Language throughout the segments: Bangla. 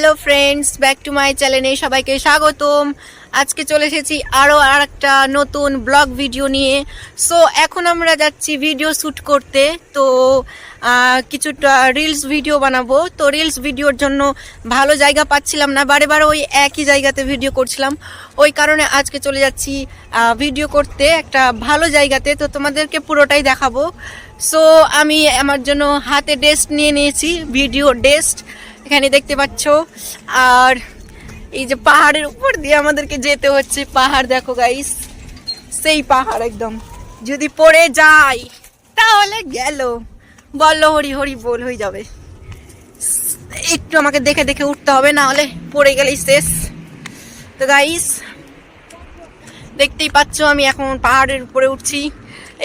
Hello friends back to my চ্যানেলে সবাইকে স্বাগতম। আজকে চলে এসেছি আরও আর একটা নতুন ব্লগ ভিডিও নিয়ে। সো এখন আমরা যাচ্ছি ভিডিও শ্যুট করতে। তো কিছুটা রিলস ভিডিও বানাবো। তো রিলস ভিডিওর জন্য ভালো জায়গা পাচ্ছিলাম না। বারে বারে ওই একই জায়গাতে ভিডিও করছিলাম। ওই কারণে আজকে চলে যাচ্ছি ভিডিও করতে একটা ভালো জায়গাতে। তো, তোমাদেরকে পুরোটাই দেখাবো। সো আমি আমার জন্য হাতে ডেস্ট নিয়ে নিয়েছি ভিডিও ডেস্ট এখানে দেখতে পাচ্ছ। আর এই যে পাহাড়ের উপর দিয়ে আমাদেরকে যেতে হচ্ছে। পাহাড় দেখো গাইস সেই পাহাড় একদম। যদি পড়ে যাই, তাহলে গেল। বলল হরি হরি বল হয়ে যাবে। একটু আমাকে দেখে দেখে উঠতে হবে, না হলে পড়ে গেলেই শেষ। তো গাইস দেখতেই পাচ্ছ, আমি এখন পাহাড়ের উপরে উঠছি।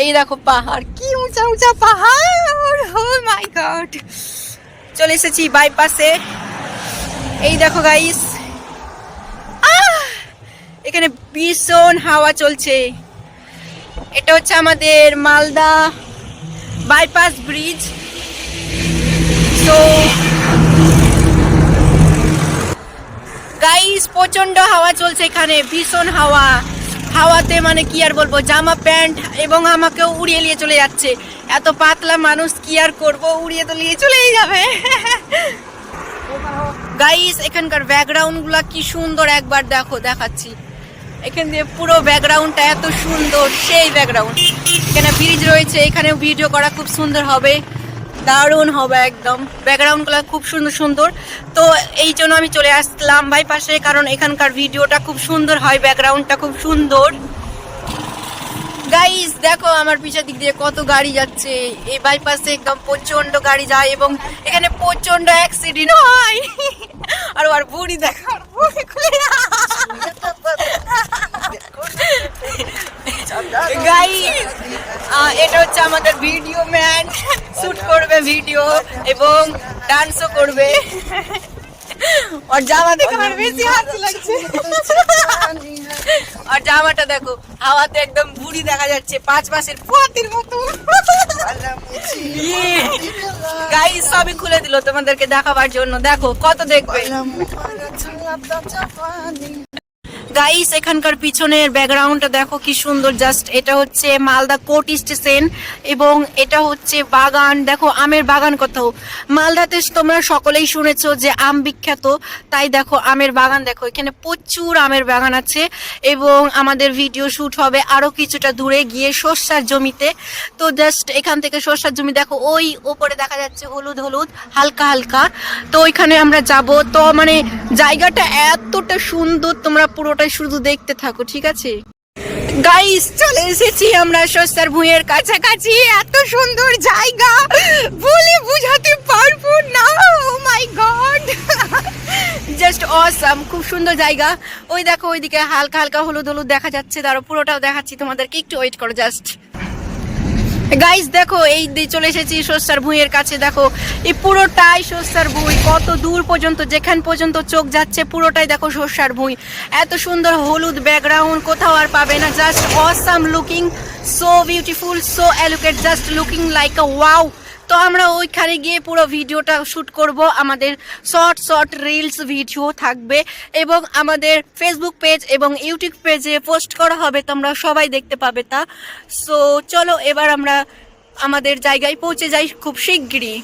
এই দেখো পাহাড়, কি উঁচা উঁচা পাহাড়! মাই গড চলে এসেছি বাইপাসে। এই দেখো গাইস এখানে ভীষণ হাওয়া চলছে। এটা হচ্ছে আমাদের মালদা বাইপাস ব্রিজ। তো গাইস প্রচণ্ড হাওয়া চলছে এখানে, ভীষণ হাওয়া। হাওয়াতে মানে কি আর বলব, জামা, প্যান্ট এবং আমাকেও উড়িয়ে নিয়ে চলে যাচ্ছে। এত পাতলা মানুষ কি আর করব, উড়িয়ে তো নিয়ে চলেই যাবে। গাইস এখানকার ব্যাকগ্রাউন্ডগুলা কি সুন্দর একবার দেখো, দেখাচ্ছি। এখান দিয়ে পুরো ব্যাকগ্রাউন্ডটা এত সুন্দর, সেই ব্যাকগ্রাউন্ড এখানে ব্রিজ রয়েছে এখানে ভিডিও করা খুব সুন্দর হবে। দারুণ হবে একদম। ব্যাকগ্রাউন্ডগুলো খুব সুন্দর সুন্দর। তো এই জন্য আমি চলে আসলাম ভাই পাশে কারণ এখানকার ভিডিওটা খুব সুন্দর হয় ব্যাকগ্রাউন্ডটা খুব সুন্দর। গাইস দেখো আমার পিছের দিক দিয়ে কত গাড়ি যাচ্ছে। এই বাইপাসে একদম প্রচণ্ড গাড়ি যায় এবং এখানে প্রচণ্ড অ্যাক্সিডেন্ট হয়। আর আর বুড়ি দেখো বুড়ি খুলে গাইস এটা হচ্ছে আমাদের ভিডিও ম্যান শুট করবে ভিডিও এবং ডান্সও করবে। আর জামা দেখে আমার বেশি হাসি লাগছে। আর জামাটা দেখো, হাওয়াতে একদম বুড়ি দেখা যাচ্ছে, পাঁচ মাসের পোয়াতির মতো। গাইস সবই খুলে দিল তোমাদেরকে দেখাবার জন্য। দেখো, কত দেখবে। গাইস এখানকার পিছনের ব্যাকগ্রাউন্ডটা দেখো কি সুন্দর। জাস্ট এটা হচ্ছে মালদা কোর্ট স্টেশন এবং এটা হচ্ছে বাগান। দেখো, আমের বাগান কোথাও। মালদাতে তোমরা সকলেই শুনেছো যে আম বিখ্যাত। তাই দেখো, আমের বাগান দেখো, এখানে প্রচুর আমের বাগান আছে এবং আমাদের ভিডিও শুট হবে আরও কিছুটা দূরে গিয়ে শস্যার জমিতে। তো জাস্ট এখান থেকে শস্যার জমি দেখো, ওই ওপরে দেখা যাচ্ছে হলুদ হলুদ, হালকা হালকা। তো ওইখানে আমরা যাব। তো মানে জায়গাটা এতটা সুন্দর, তোমরা পুরোটাই শুধু দেখতে থাকো, ঠিক আছে? গাইস চলে এসেছি আমরা সস্তার ভুঁইয়ের কাছাকাছি। এত সুন্দর জায়গা। বলে বুঝাতে পারব না। Oh my god just awesome খুব সুন্দর জায়গা। ওই দেখো, ওইদিকে হালকা হালকা হলুদ হলুদ দেখা যাচ্ছে। তারও পুরোটাও দেখাচ্ছি তোমাদেরকে। একটু ওয়েট করো জাস্ট গাইস দেখো, এই দিয়ে চলে এসেছি সস্তার ভুঁইয়ের কাছে। দেখো, এই পুরোটাই সস্তার ভুঁই। কত দূর পর্যন্ত, যেখান পর্যন্ত চোখ যাচ্ছে, পুরোটাই দেখো সস্যার ভুঁই। এত সুন্দর হলুদ ব্যাকগ্রাউন্ড কোথাও আর পাবে না। Just awesome looking so beautiful so allocate just looking like a wow তো আমরা ওইখানে গিয়ে পুরো ভিডিওটা শ্যুট করব। আমাদের শর্ট শর্ট রিলস ভিডিও থাকবে এবং আমাদের ফেসবুক পেজ এবং ইউটিউব পেজে পোস্ট করা হবে, তোমরা সবাই দেখতে পাবে তা। সো চলো এবার আমরা আমাদের জায়গায় পৌঁছে যাই খুব শিগগিরই।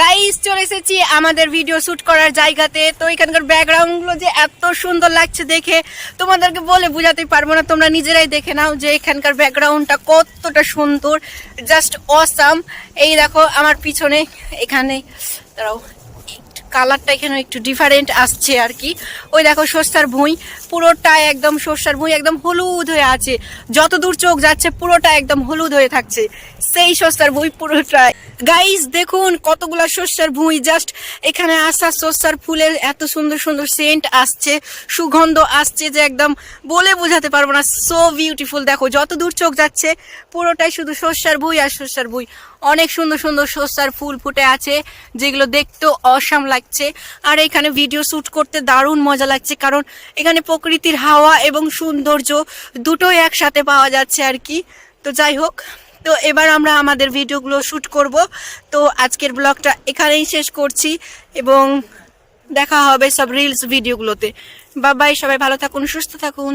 গাইস চলে এসেছি আমাদের ভিডিও শ্যুট করার জায়গাতে। তো এখানকার ব্যাকগ্রাউন্ডগুলো যে এত সুন্দর লাগছে দেখে, তোমাদেরকে বলে বোঝাতে পারব না। তোমরা নিজেরাই দেখে নাও যে এখানকার ব্যাকগ্রাউন্ডটা কতটা সুন্দর জাস্ট অসাম এই দেখো, আমার পিছনে, এখানে, দাঁড়াও। কালারটা এখানে একটু ডিফারেন্ট আসছে আর কি। ওই দেখো সস্তার ভুঁই পুরোটা একদম সর্ষার ভুঁই, একদম হলুদ হয়ে আছে। যত দূর চোখ যাচ্ছে, পুরোটা একদম হলুদ হয়ে থাকছে। সেই সস্তার ভুঁই পুরোটা গাইস দেখুন কতগুলা শস্যার ভুঁই। জাস্ট এখানে আসা শস্যার ফুলের এত সুন্দর সুন্দর সেন্ট আসছে, সুগন্ধ আসছে যে একদম বলে বোঝাতে পারব না। সো বিউটিফুল দেখো যত দূর চোখ যাচ্ছে, পুরোটাই শুধু শস্যার ভুঁই আর শস্যার ভুঁই। অনেক সুন্দর সুন্দর শস্যার ফুল ফুটে আছে, যেগুলো দেখতেও অসাম লাগছে। আর এখানে ভিডিও শ্যুট করতে দারুণ মজা লাগছে, কারণ এখানে প্রকৃতির হাওয়া এবং সৌন্দর্য দুটোই একসাথে পাওয়া যাচ্ছে আর কি। তো যাই হোক, তো এবার আমরা আমাদের ভিডিওগুলো শ্যুট করব। তো আজকের ব্লগটা এখানেই শেষ করছি এবং দেখা হবে সব রিলস ভিডিওগুলোতে বাবাই সবাই ভালো থাকুন, সুস্থ থাকুন।